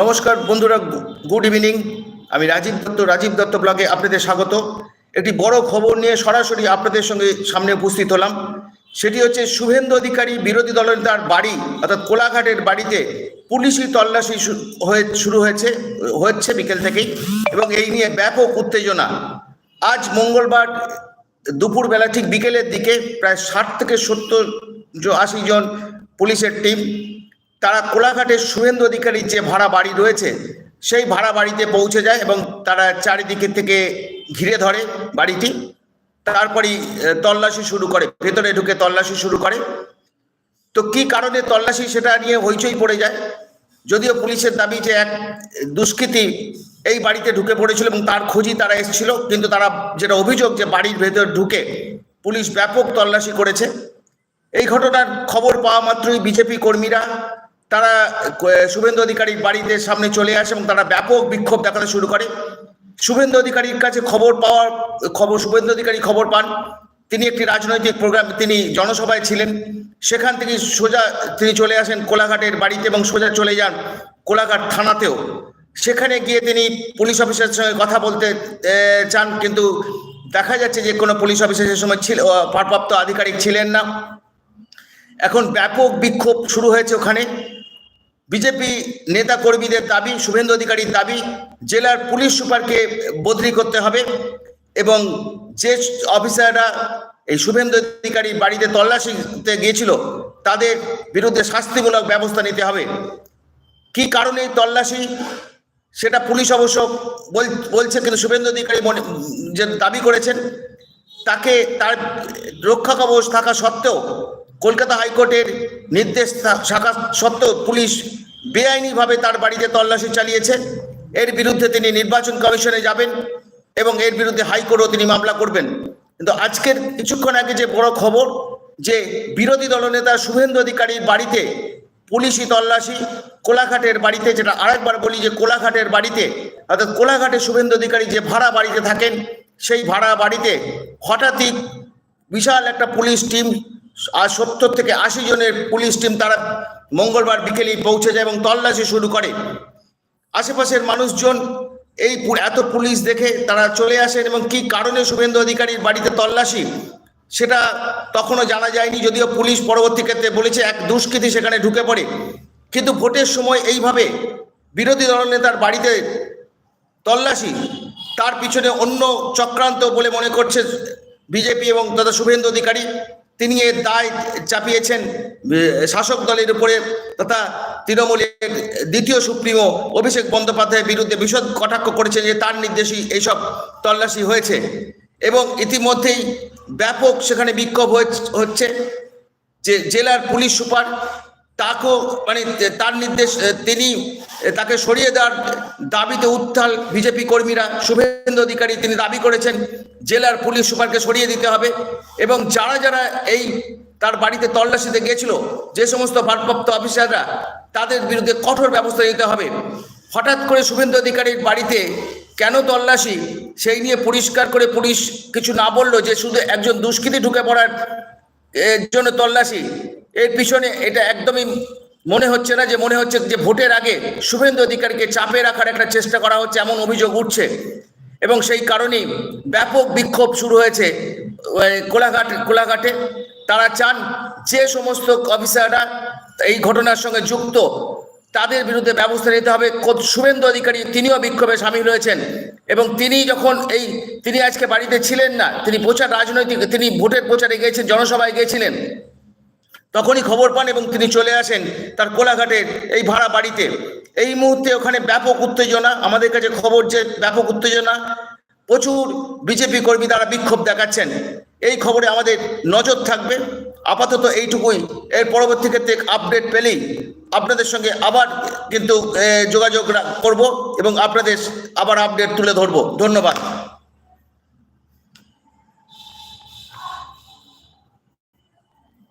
নমস্কার বন্ধুরা good evening. আমি রাজীব দত্ত রাজীব দত্ত ব্লগে আপনাদের স্বাগত। একটি বড় খবর নিয়ে সরাসরি আপনাদের সঙ্গে সামনে উপস্থিত হলাম। সেটি হচ্ছে শুভেন্দু অধিকারী বিরোধী দলনেতার বাড়ি, অর্থাৎ কোলাঘাটের বাড়িতে পুলিশি তল্লাশি হয়ে, শুরু হয়েছে, হচ্ছে বিকেল থেকেই এবং এই নিয়ে ব্যাপক উত্তেজনা। আজ মঙ্গলবার দুপুরবেলা ঠিক বিকেলের দিকে প্রায় ষাট থেকে সত্তর আশি জন পুলিশের টিম তারা কোলাঘাটের শুভেন্দু অধিকারীর যে ভাড়া বাড়ি রয়েছে, সেই ভাড়া বাড়িতে পৌঁছে যায় এবং তারা চারিদিকে থেকে ঘিরে ধরে বাড়িটি। তারপরেই তল্লাশি শুরু করে, ভেতরে ঢুকে তল্লাশি শুরু করে। তো কি কারণে তল্লাশি সেটা নিয়ে হইচই পড়ে যায়? যদিও পুলিশের দাবি যে এক দুষ্কৃতী এই বাড়িতে ঢুকে পড়েছিল এবং তার খোঁজই তারা এসেছিল, কিন্তু তারা যেটা অভিযোগ যে বাড়ির ভেতর ঢুকে পুলিশ ব্যাপক তল্লাশি করেছে। এই ঘটনার খবর পাওয়া মাত্রই বিজেপি কর্মীরা তারা শুভেন্দু অধিকারীর বাড়িতে সামনে চলে আসে এবং তারা ব্যাপক বিক্ষোভ দেখাতে শুরু করে। শুভেন্দু অধিকারীর কাছে খবর পাওয়ার, খবর, শুভেন্দু অধিকারী খবর পান। তিনি একটি রাজনৈতিক প্রোগ্রাম, তিনি জনসভায় ছিলেন। সেখান থেকে সোজা তিনি চলে আসেন কোলাঘাটের বাড়িতে এবং সোজা চলে যান কোলাঘাট থানাতেও। সেখানে গিয়ে তিনি পুলিশ অফিসারের সঙ্গে কথা বলতে চান, কিন্তু দেখা যাচ্ছে যে কোনো পুলিশ অফিসার সে সময় ছিল ভারপ্রাপ্ত আধিকারিক ছিলেন না। এখন ব্যাপক বিক্ষোভ শুরু হয়েছে ওখানে। বিজেপি নেতা কর্মীদের দাবি, শুভেন্দু অধিকারীর দাবি, জেলার পুলিশ সুপারকে বদলি করতে হবে এবং যে অফিসাররা এই শুভেন্দু অধিকারী বাড়িতে তল্লাশিতে গিয়েছিল, তাদের বিরুদ্ধে শাস্তিমূলক ব্যবস্থা নিতে হবে। কি কারণে তল্লাশি? সেটা পুলিশ অবশ্য বলছে, কিন্তু শুভেন্দু অধিকারী যে দাবি করেছেন, তাকে তার রক্ষা কবচ থাকা সত্ত্বেও কলকাতা হাইকোর্টের নির্দেশ থাকা সত্ত্বেও পুলিশ বেআইনিভাবে তার বাড়িতে তল্লাশি চালিয়েছে। এর বিরুদ্ধে তিনি নির্বাচন কমিশনে যাবেন এবং এর বিরুদ্ধে হাইকোর্টও তিনি মামলা করবেন। কিন্তু আজকের কিছুক্ষণ আগে যে বড় খবর, যে বিরোধী দলনেতা শুভেন্দু অধিকারীর বাড়িতে পুলিশি তল্লাশি, কোলাঘাটের বাড়িতে, যেটা আরেকবার বলি যে কোলাঘাটের বাড়িতে, অর্থাৎ কোলাঘাটে শুভেন্দু অধিকারী যে ভাড়া বাড়িতে থাকেন, সেই ভাড়া বাড়িতে হঠাৎই বিশাল একটা পুলিশ টিম আর সত্তর থেকে আশি জনের পুলিশ টিম তারা মঙ্গলবার বিকেলেই পৌঁছে যায় এবং তল্লাশি শুরু করে। আশেপাশের মানুষজন এই এত পুলিশ দেখে তারা চলে আসেন এবং কি কারণে শুভেন্দু অধিকারীর বাড়িতে তল্লাশি, সেটা তখনও জানা যায়নি, যদিও পুলিশ পরবর্তী ক্ষেত্রে বলেছে এক দুষ্কৃতী সেখানে ঢুকে পড়ে। কিন্তু ভোটের সময় এইভাবে বিরোধী দলনেতার বাড়িতে তল্লাশি, তার পিছনে অন্য চক্রান্ত বলে মনে করছে বিজেপি এবং তথা শুভেন্দু অধিকারী। তিনি এর দায় চাপিয়েছেন শাসক দলের উপরে তথা তৃণমূলের দ্বিতীয় সুপ্রিমো অভিষেক বন্দ্যোপাধ্যায়ের বিরুদ্ধে বিশদ কটাক্ষ করেছেন যে তার নির্দেশেই এইসব তল্লাশি হয়েছে। এবং ইতিমধ্যেই ব্যাপক সেখানে বিক্ষোভ হচ্ছে যে জেলার পুলিশ সুপার তাকেও মানে তার নির্দেশ তিনি তাকে সরিয়ে দেওয়ার দাবিতে উত্থাল বিজেপি কর্মীরা, শুভেন্দু অধিকারী তিনি দাবি করেছেন, জেলার পুলিশ সুপারকে সরিয়ে দিতে হবে। এবং যারা যারা এই তার বাড়িতে তল্লাশিতে গিয়েছিল, যে সমস্ত ভারপ্রাপ্ত অফিসাররা, তাদের বিরুদ্ধে কঠোর ব্যবস্থা নিতে হবে। হঠাৎ করে শুভেন্দু অধিকারীর বাড়িতে কেন তল্লাশি? সেই নিয়ে পরিষ্কার করে পুলিশ কিছু না বলল যে শুধু একজন দুষ্কৃতী ঢুকে পড়ার জন্য তল্লাশি। এর পিছনে এটা একদমই মনে হচ্ছে না যে মনে হচ্ছে যে ভোটের আগে শুভেন্দু অধিকারীকে চাপে রাখার একটা চেষ্টা করা হচ্ছে, এমন অভিযোগ উঠছে। এবং সেই কারণেই ব্যাপক বিক্ষোভ শুরু হয়েছে কোলাঘাট, কোলাঘাটে। তারা চান যে সমস্ত অফিসাররা এই ঘটনার সঙ্গে যুক্ত, তাদের বিরুদ্ধে ব্যবস্থা নিতে হবে। শুভেন্দু অধিকারী, তিনিও বিক্ষোভে সামিল হয়েছেন। এবং তিনি যখন এই, তিনি আজকে বাড়িতে ছিলেন না, তিনি প্রচার রাজনৈতিক, তিনি ভোটের প্রচারে গিয়েছেন, জনসভায় গিয়েছিলেন। তখনই খবর পান এবং তিনি চলে আসেন তার কোলাঘাটের এই ভাড়া বাড়িতে। এই মুহূর্তে ওখানে ব্যাপক উত্তেজনা, আমাদের কাছে খবর যে ব্যাপক উত্তেজনা, প্রচুর বিজেপি কর্মী তারা বিক্ষোভ দেখাচ্ছেন। এই খবরে আমাদের নজর থাকবে। আপাতত এইটুকুই। এর পরবর্তী ক্ষেত্রে আপডেট পেলেই আপনাদের সঙ্গে আবার কিন্তু যোগাযোগ করব এবং আপনাদের আবার আপডেট তুলে ধরবো। ধন্যবাদ।